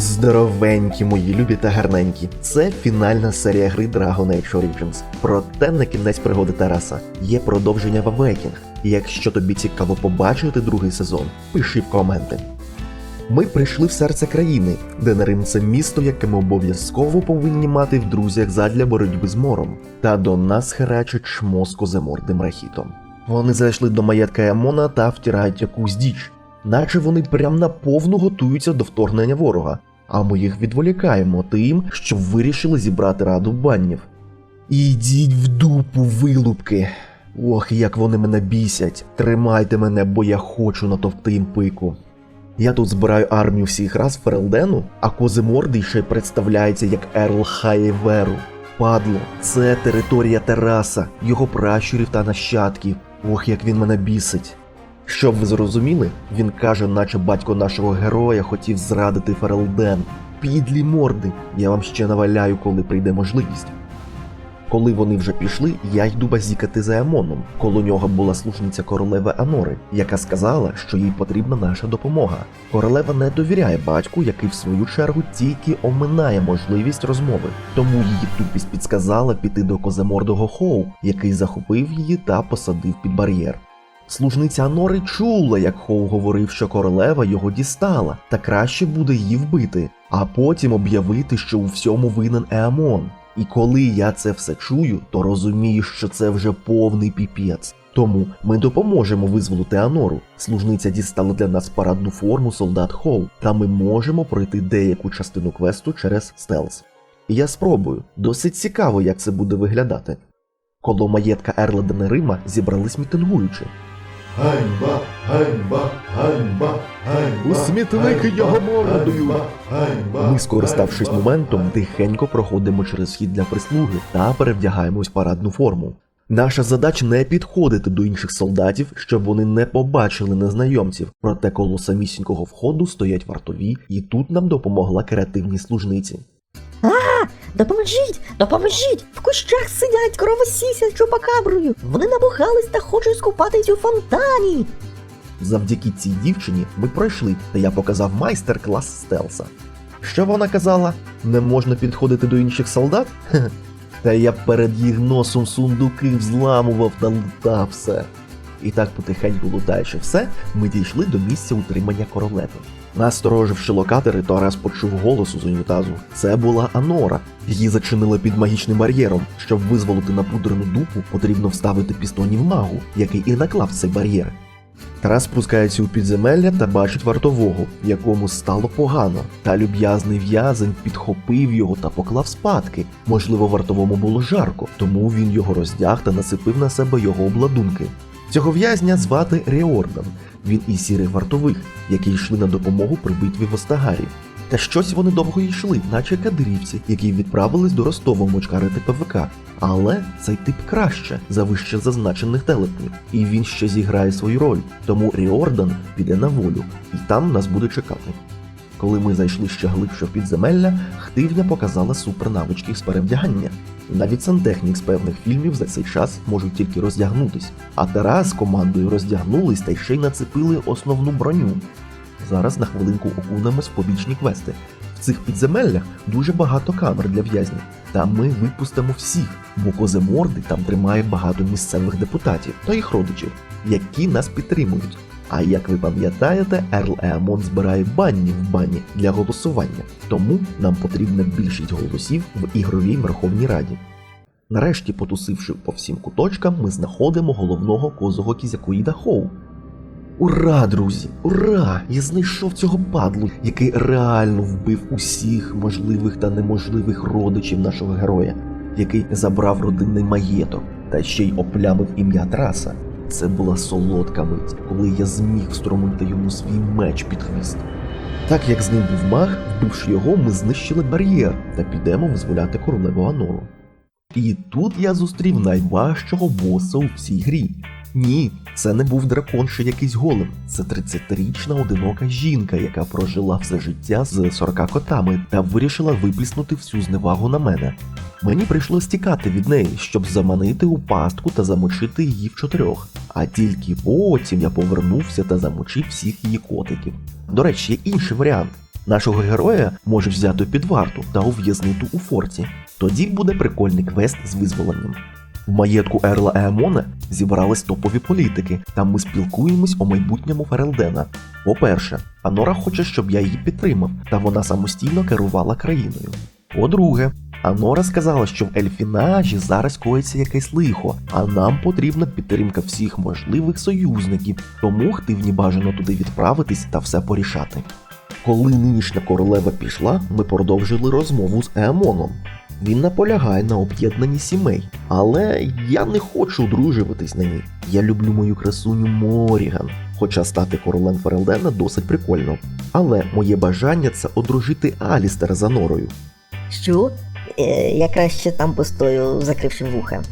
Здоровенькі мої любі та гарненькі. Це фінальна серія гри Dragon Age Origins. Проте на кінець пригоди Тараса є продовження в Awakening. І якщо тобі цікаво побачити другий сезон, пиши в коменти. Ми прийшли в серце країни, де Нарим це місто, яке ми обов'язково повинні мати в друзях задля боротьби з мором. Та до нас херачить чмо з коземордим рахітом. Вони зайшли до маєтка Емона та втирають якусь діч, наче вони прям наповну готуються до вторгнення ворога, а ми їх відволікаємо тим, що вирішили зібрати раду баннів. Ідіть в дупу, вилупки. Ох, як вони мене бісять. Тримайте мене, бо я хочу натовкти їм пику. Я тут збираю армію всіх раз Ферелдену, а Козимордий ще представляється як Ерл Хаєверу. Падло, це територія Тараса, його пращурів та нащадків. Ох, як він мене бісить. Щоб ви зрозуміли, він каже, наче батько нашого героя хотів зрадити Ферелден. Підлі морди, я вам ще наваляю, коли прийде можливість. Коли вони вже пішли, я йду базікати за Емоном. Коло нього була служниця королеви Анори, яка сказала, що їй потрібна наша допомога. Королева не довіряє батьку, який в свою чергу тільки оминає можливість розмови. Тому її тупість підсказала піти до коземордого Хоу, який захопив її та посадив під бар'єр. Служниця Анори чула, як Хоу говорив, що королева його дістала, та краще буде її вбити, а потім об'явити, що у всьому винен Еамон. І коли я це все чую, то розумію, що це вже повний піпець. Тому ми допоможемо визволити Анору. Служниця дістала для нас парадну форму солдат Хоу, та ми можемо пройти деяку частину квесту через стелс. Я спробую. Досить цікаво, як це буде виглядати. Коло маєтка Ерла Денерима зібрались мітингуючі. Ганьба, ганьба, ганьба, ганьба. У смітник його мордою. Ми, скориставшись моментом, тихенько проходимо через схід для прислуги та перевдягаємось в парадну форму. Наша задача не підходити до інших солдатів, щоб вони не побачили незнайомців. Проте коло самісінького входу стоять вартові, і тут нам допомогла креативні служниці. Допоможіть, допоможіть! В кущах сидять кровосіся з чупакаброю. Вони набухались та хочуть скупатись у фонтані. Завдяки цій дівчині ми пройшли, та я показав майстер-клас стелса. Що вона казала? Не можна підходити до інших солдат? Та я перед їх носом сундуки взламував та лутав все. І так потихеньку лутаючи все, ми дійшли до місця утримання королеви. Настороживши локатори, Торас почув голос з унітазу. Це була Анора. Її зачинили під магічним бар'єром. Щоб визволити напудрену дупу, потрібно вставити пістонів магу, який і наклав цей бар'єр. Тарас спускається у підземелля та бачить вартового, якому стало погано, та люб'язний в'язень підхопив його та поклав спадки. Можливо, вартовому було жарко, тому він його роздяг та насипив на себе його обладунки. Цього в'язня звати Реордан. Він із сірих вартових, які йшли на допомогу при битві в Остагарі. Та щось вони довго йшли, наче кадирівці, які відправились до Ростова мочкарити ПВК. Але цей тип краще за вище зазначених телепнів, і він ще зіграє свою роль. Тому Ріордан піде на волю, і там нас буде чекати. Коли ми зайшли ще глибше в підземелля, хтивня показала супернавички з перевдягання. Навіть сантехнік з певних фільмів за цей час можуть тільки роздягнутись, а Тарас командою роздягнулись та ще й нацепили основну броню. Зараз на хвилинку окунемось в побічні квести. В цих підземеллях дуже багато камер для в'язнів, та ми випустимо всіх, бо Коземорди там тримає багато місцевих депутатів та їх родичів, які нас підтримують. А як ви пам'ятаєте, Ерл Еамон збирає банні в бані для голосування, тому нам потрібна більшість голосів в ігровій Верховній Раді. Нарешті, потусивши по всім куточкам, ми знаходимо головного козого кізякоїда Хоу. Ура, друзі! Ура! Я знайшов цього падлу, який реально вбив усіх можливих та неможливих родичів нашого героя, який забрав родинний маєток та ще й оплямив ім'я Траса. Це була солодка мить, коли я зміг встромити йому свій меч під хвіст. Так як з ним був маг, вбивши його, ми знищили бар'єр та підемо визволяти королеву Анору. І тут я зустрів найважчого боса у всій грі. Ні, це не був дракон чи якийсь голем. Це 30-річна одинока жінка, яка прожила все життя з 40 котами та вирішила випліснути всю зневагу на мене. Мені прийшлось тікати від неї, щоб заманити у пастку та замочити її в чотирьох. А тільки потім я повернувся та замочив всіх її котиків. До речі, є інший варіант. Нашого героя можуть взяти під варту та ув'язнити у форті. Тоді буде прикольний квест з визволенням. В маєтку Ерла Еамона зібрались топові політики, та ми спілкуємось о майбутньому Ферелдена. По-перше, Анора хоче, щоб я її підтримав, та вона самостійно керувала країною. По-друге, Анора сказала, що в Ельфінажі зараз коїться якесь лихо, а нам потрібна підтримка всіх можливих союзників, тому хтивні бажано туди відправитись та все порішати. Коли нинішня королева пішла, ми продовжили розмову з Еамоном. Він наполягає на об'єднанні сімей, але я не хочу одружуватись на ній. Я люблю мою красуню Моріган, хоча стати королем Ферелдена досить прикольно. Але моє бажання це одружити Алістера за норою. Що? Е, я краще там постою, закривши вуха.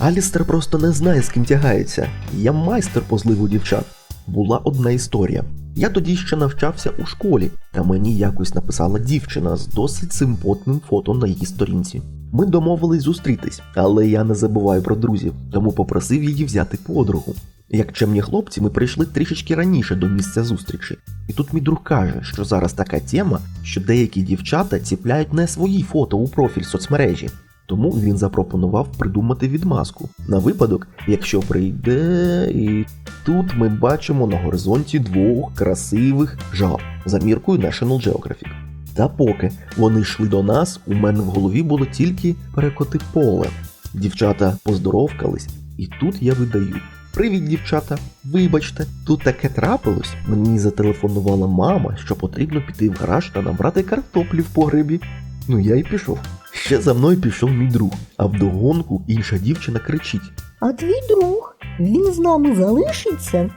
Алістер просто не знає, з ким тягається. Я майстер по зливу дівчат. Була одна історія. Я тоді ще навчався у школі, та мені якось написала дівчина з досить симпотним фото на її сторінці. Ми домовились зустрітись, але я не забуваю про друзів, тому попросив її взяти подругу. Як чемні хлопці, ми прийшли трішечки раніше до місця зустрічі. І тут мій друг каже, що зараз така тема, що деякі дівчата ціпляють не свої фото у профіль соцмережі. Тому він запропонував придумати відмазку на випадок, якщо прийде, і тут ми бачимо на горизонті двох красивих жаб за міркою National Geographic. Та поки вони йшли до нас, у мене в голові було тільки перекоти поле. Дівчата поздоровкались, і тут я видаю. Привіт, дівчата! Вибачте, тут таке трапилось. Мені зателефонувала мама, що потрібно піти в гараж та набрати картоплі в погребі. Ну я й пішов. Ще за мною пішов мій друг, а вдогонку інша дівчина кричить. А твій друг, він з нами залишиться?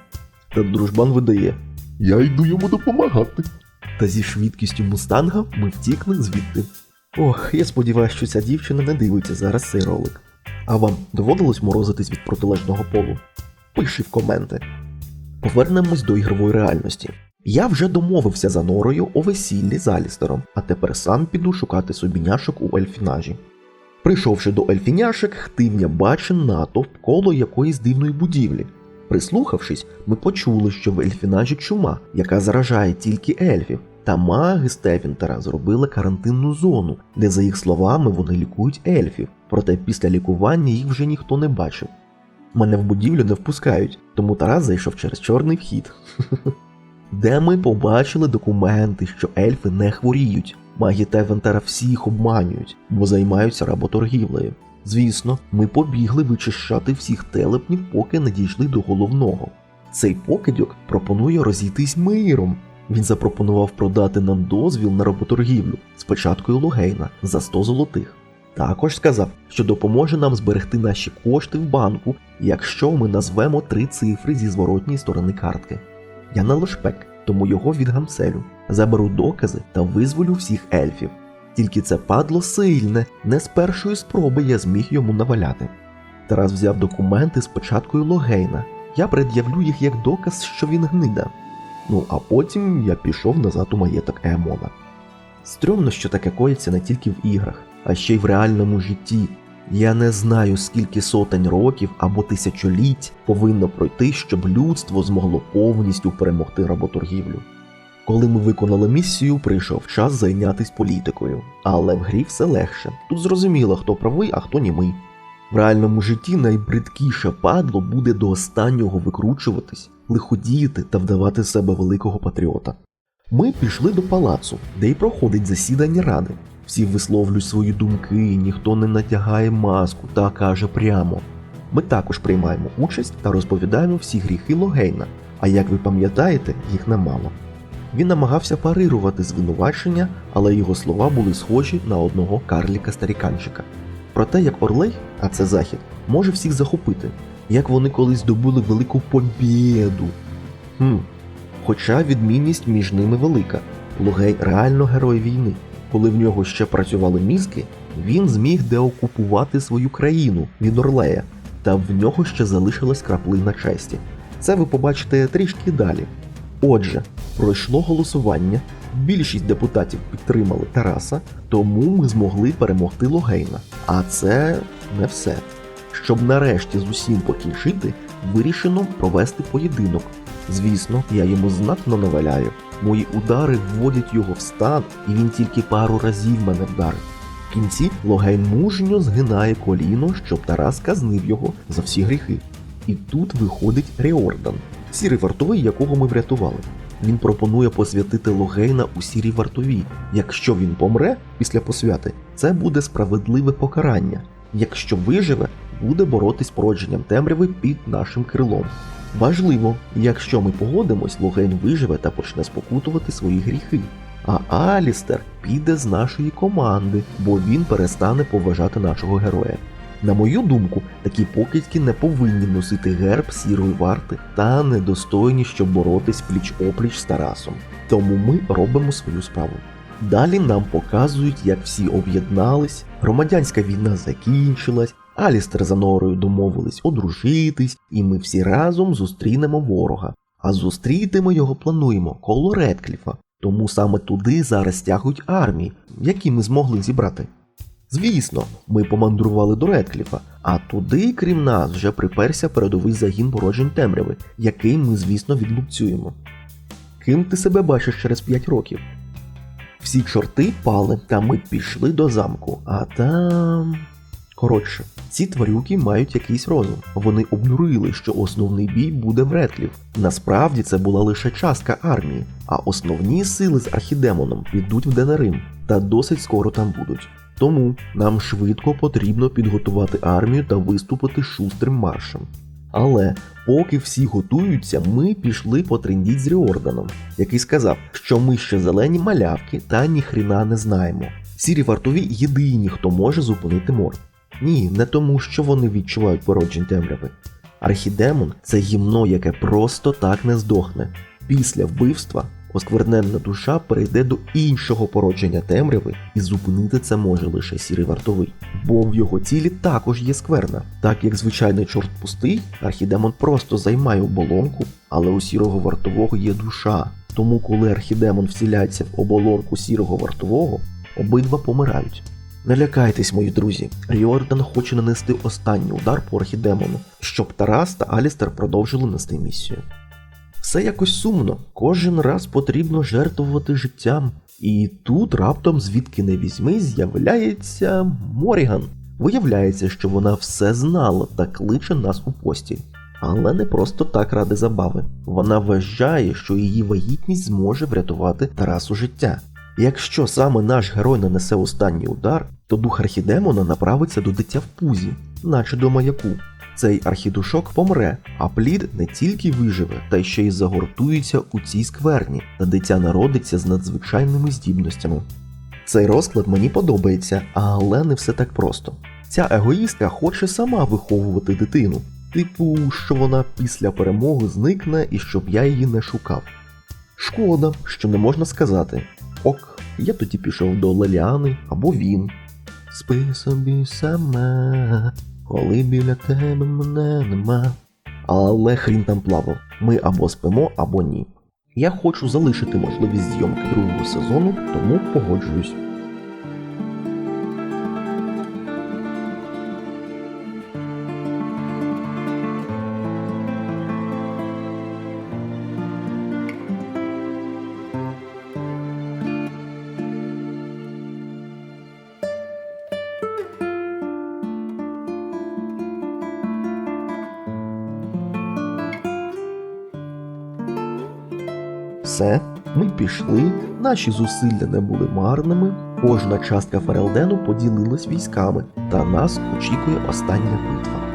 Та дружбан видає. Я йду йому допомагати. Та зі швидкістю мустанга ми втікли звідти. Ох, я сподіваюся, що ця дівчина не дивиться зараз цей ролик. А вам доводилось морозитись від протилежного полу? Пиши в коменти. Повернемось до ігрової реальності. Я вже домовився за норою о весіллі з Алістером, а тепер сам піду шукати собі няшок у ельфінажі. Прийшовши до ельфіняшек, хтивня бачив натовп коло якоїсь дивної будівлі. Прислухавшись, ми почули, що в ельфінажі чума, яка заражає тільки ельфів, та маги Стефінтера зробили карантинну зону, де, за їх словами, вони лікують ельфів, проте після лікування їх вже ніхто не бачив. Мене в будівлю не впускають, тому Тарас зайшов через чорний вхід. Де ми побачили документи, що ельфи не хворіють. Маги Тевентера всіх обманюють, бо займаються работоргівлею. Звісно, ми побігли вичищати всіх телепнів, поки не дійшли до головного. Цей покидьок пропонує розійтись миром. Він запропонував продати нам дозвіл на работоргівлю з початкою Логейна за 100 золотих. Також сказав, що допоможе нам зберегти наші кошти в банку, якщо ми назвемо три цифри зі зворотньої сторони картки. Я на лошпек, тому його відгамселю, заберу докази та визволю всіх ельфів. Тільки це падло сильне, не з першої спроби я зміг йому наваляти. Тарас взяв документи з початкою Логейна. Я пред'явлю їх як доказ, що він гнида. Ну а потім я пішов назад у маєток Еамона. Стрьомно, що таке коїться не тільки в іграх, а ще й в реальному житті. Я не знаю, скільки сотень років або тисячоліть повинно пройти, щоб людство змогло повністю перемогти работоргівлю. Коли ми виконали місію, прийшов час зайнятися політикою. Але в грі все легше. Тут зрозуміло, хто правий, а хто німий. В реальному житті найбридкіше падло буде до останнього викручуватись, лиходіяти та вдавати себе великого патріота. Ми пішли до палацу, де й проходить засідання ради. Всі висловлюють свої думки, ніхто не натягає маску та каже прямо. Ми також приймаємо участь та розповідаємо всі гріхи Логейна, а як ви пам'ятаєте, їх немало. Він намагався парирувати звинувачення, але його слова були схожі на одного карліка-старіканчика. Про те, як Орлей, а це захід, може всіх захопити, як вони колись здобули велику побєду. Хм. Хоча відмінність між ними велика. Логей реально герой війни. Коли в нього ще працювали мізки, він зміг деокупувати свою країну від Орлея, та в нього ще залишилась краплина честі. Це ви побачите трішки далі. Отже, пройшло голосування, більшість депутатів підтримали Тараса, тому ми змогли перемогти Логейна. А це не все. Щоб нарешті з усім покінчити, вирішено провести поєдинок. Звісно, я йому знатно наваляю. Мої удари вводять його в стан, і він тільки пару разів мене вдарив. В кінці Логейн мужньо згинає коліно, щоб Тарас казнив його за всі гріхи. І тут виходить Ріордан, сірий вартовий, якого ми врятували. Він пропонує посвятити Логейна у сірій вартовій. Якщо він помре після посвяти, це буде справедливе покарання. Якщо виживе, буде боротись породженням темряви під нашим крилом. Важливо, якщо ми погодимось, Логейн виживе та почне спокутувати свої гріхи. А Алістер піде з нашої команди, бо він перестане поважати нашого героя. На мою думку, такі покидьки не повинні носити герб сірої варти та недостойні, щоб боротись пліч опліч з Тарасом. Тому ми робимо свою справу. Далі нам показують, як всі об'єднались, громадянська війна закінчилась, Алістер за Норою домовились одружитись, і ми всі разом зустрінемо ворога. А зустріти ми його плануємо коло Редкліфа, тому саме туди зараз тягують армії, які ми змогли зібрати. Звісно, ми помандрували до Редкліфа, а туди, крім нас, вже приперся передовий загін породжень темряви, який ми, звісно, відлупцюємо. Ким ти себе бачиш через 5 років? Всі чорти пали, та ми пішли до замку, а там. Коротше, ці тварюки мають якийсь розум. Вони обдурили, що основний бій буде в Редкліф. Насправді це була лише частка армії, а основні сили з архідемоном підуть в Денарим, та досить скоро там будуть. Тому нам швидко потрібно підготувати армію та виступити шустрим маршем. Але поки всі готуються, ми пішли потрендіть з Ріорданом, який сказав, що ми ще зелені малявки та ніхріна не знаємо. Сірі вартові єдині, хто може зупинити морд. Ні, не тому, що вони відчувають породжень темряви. Архідемон це гімно, яке просто так не здохне. Після вбивства оскверненна душа перейде до іншого породження темряви, і зупинити це може лише сірий вартовий. Бо в його тілі також є скверна. Так як звичайний чорт пустий, архідемон просто займає оболонку, але у сірого вартового є душа. Тому, коли архідемон вціляється в оболонку сірого вартового, обидва помирають. Не лякайтесь, мої друзі. Ріордан хоче нанести останній удар по архідемону, щоб Тарас та Алістер продовжили нести місію. Все якось сумно, кожен раз потрібно жертвувати життям. І тут раптом звідки не візьми з'являється Моріган. Виявляється, що вона все знала та кличе нас у постіль. Але не просто так ради забави. Вона вважає, що її вагітність зможе врятувати Тарасу життя. Якщо саме наш герой нанесе останній удар, то дух архідемона направиться до дитя в пузі, наче до маяку. Цей архідушок помре, а плід не тільки виживе, та й ще й загортується у цій скверні, та дитя народиться з надзвичайними здібностями. Цей розклад мені подобається, але не все так просто. Ця егоїстка хоче сама виховувати дитину, типу, що вона після перемоги зникне і щоб я її не шукав. Шкода, що не можна сказати. Ок, я тоді пішов до Леліани або він. Спи собі сама, коли біля тебе мене нема. Але хрін там плавав. Ми або спимо, або ні. Я хочу залишити можливість зйомки другого сезону, тому погоджуюсь. Все, ми пішли, наші зусилля не були марними, кожна частка Ферелдену поділилась військами, та нас очікує остання битва.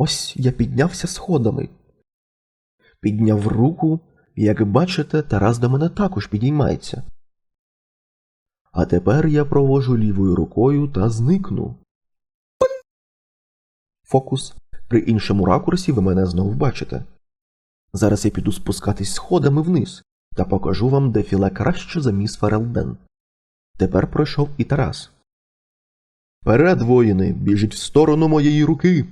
Ось я піднявся сходами. Підняв руку, і, як бачите, Тарас до мене також підіймається. А тепер я провожу лівою рукою та зникну. Фокус. При іншому ракурсі ви мене знову бачите. Зараз я піду спускатись сходами вниз та покажу вам дефіле краще за міс Ферелден. Тепер пройшов і Тарас. Перед воїни, біжіть в сторону моєї руки.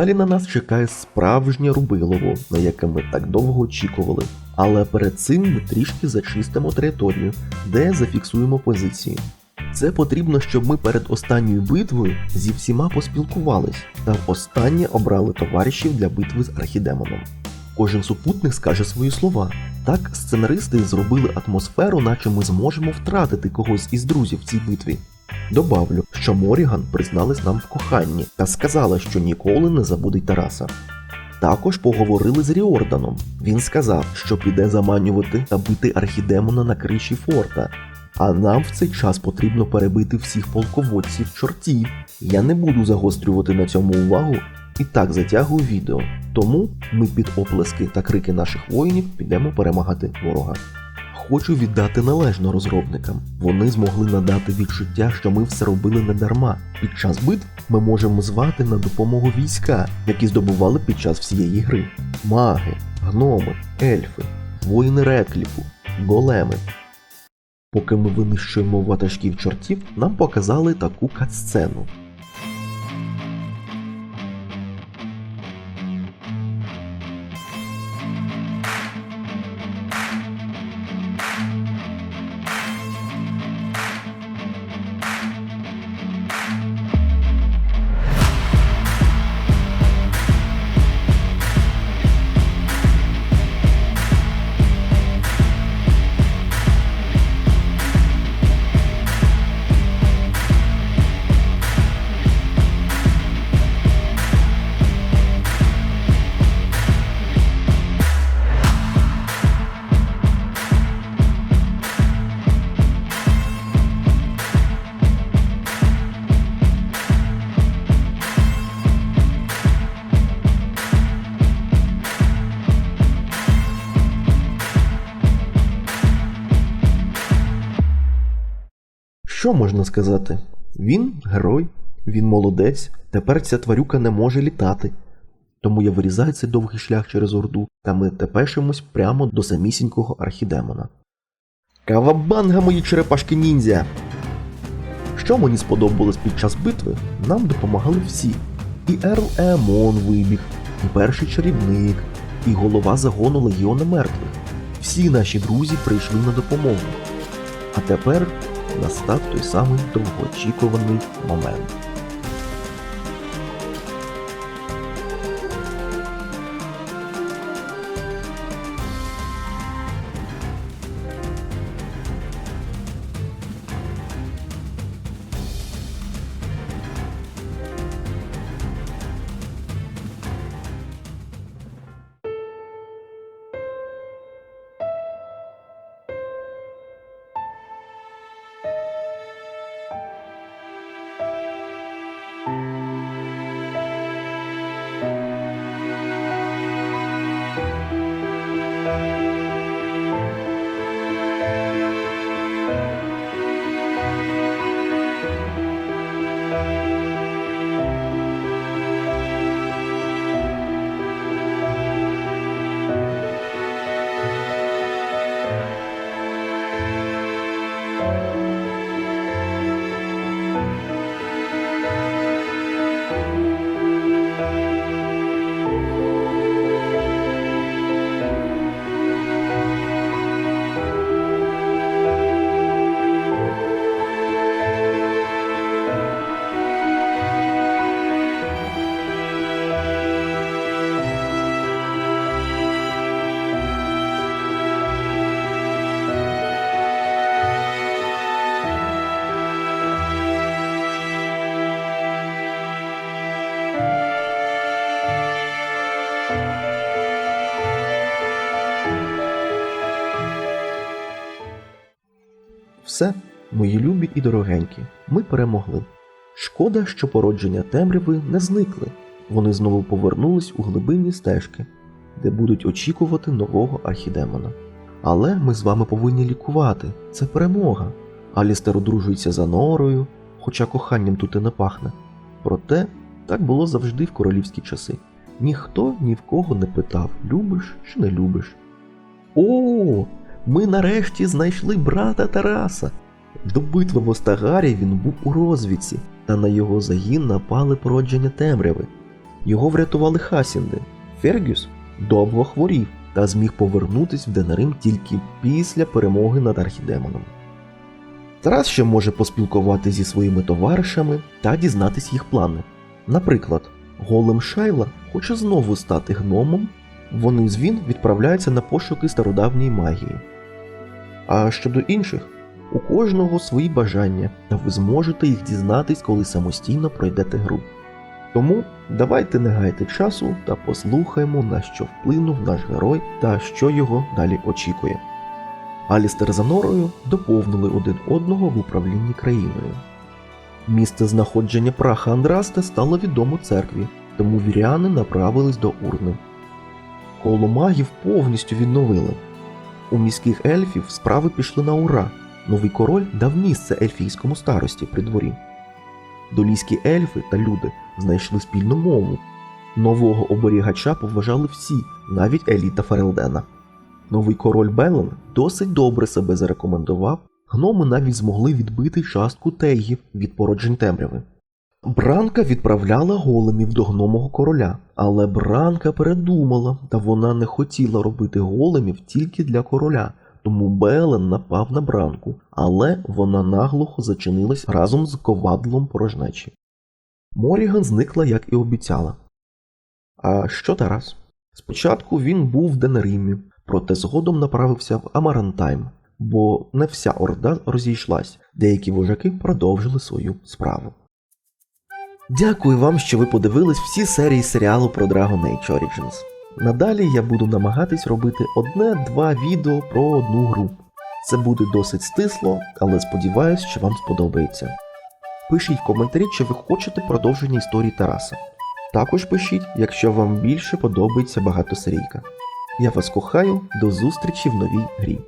Далі на нас чекає справжнє рубилово, на яке ми так довго очікували. Але перед цим ми трішки зачистимо територію, де зафіксуємо позиції. Це потрібно, щоб ми перед останньою битвою зі всіма поспілкувались та останнє обрали товаришів для битви з архідемоном. Кожен супутник скаже свої слова. Так сценаристи зробили атмосферу, наче ми зможемо втратити когось із друзів в цій битві. Добавлю, що Моріган призналась нам в коханні та сказала, що ніколи не забудеть Тараса. Також поговорили з Ріорданом. Він сказав, що піде заманювати та бити архідемона на криші форта. А нам в цей час потрібно перебити всіх полководців чортів. Я не буду загострювати на цьому увагу і так затягую відео. Тому ми під оплески та крики наших воїнів підемо перемагати ворога. Хочу віддати належно розробникам. Вони змогли надати відчуття, що ми все робили не дарма. Під час битв ми можемо звати на допомогу війська, які здобували під час всієї гри: маги, гноми, ельфи, воїни Редкліфу, големи. Поки ми винищуємо ватажків чортів, нам показали таку катсцену. Що можна сказати? Він герой, він молодець, тепер ця тварюка не може літати. Тому я вирізаю цей довгий шлях через Орду, та ми тепешимось прямо до самісінького архідемона. Кавабанга, мої черепашки ніндзя! Що мені сподобалось під час битви, нам допомагали всі. І Ерл Еамон вибіг, і перший чарівник, і голова загону Легіона мертвих. Всі наші друзі прийшли на допомогу. А тепер настав той самий довгоочікуваний момент. Мої любі і дорогенькі, ми перемогли. Шкода, що породження темряви не зникли. Вони знову повернулись у глибинні стежки, де будуть очікувати нового архідемона. Але ми з вами повинні лікувати. Це перемога. Алістер одружується за норою, хоча коханням тут і не пахне. Проте так було завжди в королівські часи. Ніхто ні в кого не питав, любиш чи не любиш. О, ми нарешті знайшли брата Тараса. До битви в Остагарі він був у розвідці, та на його загін напали породження темряви. Його врятували Хасінди. Фергюс довго хворів та зміг повернутись в Денерим тільки після перемоги над архідемоном. Тарас ще може поспілкувати зі своїми товаришами та дізнатись їх плани. Наприклад, голем Шайла хоче знову стати гномом, вони з він відправляються на пошуки стародавньої магії. А щодо інших, у кожного свої бажання, та ви зможете їх дізнатись, коли самостійно пройдете гру. Тому давайте не гайте часу та послухаємо, на що вплинув наш герой та що його далі очікує. Алістер за Норою доповнили один одного в управлінні країною. Місце знаходження праха Андрасте стало відомо церкві, тому віряни направились до урни. Коло магів повністю відновили. У міських ельфів справи пішли на ура. Новий король дав місце ельфійському старості при дворі. Долійські ельфи та люди знайшли спільну мову. Нового оберігача поважали всі, навіть еліта Ферелдена. Новий король Белен досить добре себе зарекомендував, гноми навіть змогли відбити частку тейгів від породжень темряви. Бранка відправляла големів до гномого короля, але Бранка передумала, та вона не хотіла робити големів тільки для короля, тому Белен напав на Бранку, але вона наглухо зачинилась разом з ковадлом порожнечі. Моріган зникла, як і обіцяла. А що Тарас? Спочатку він був в Денеримі, проте згодом направився в Амарантайм, бо не вся орда розійшлась, деякі вожаки продовжили свою справу. Дякую вам, що ви подивились всі серії серіалу про Dragon Age Origins. Надалі я буду намагатись робити одне-два відео про одну гру. Це буде досить стисло, але сподіваюсь, що вам сподобається. Пишіть в коментарі, чи ви хочете продовження історії Тараса. Також пишіть, якщо вам більше подобається багатосерійка. Я вас кохаю, до зустрічі в новій грі.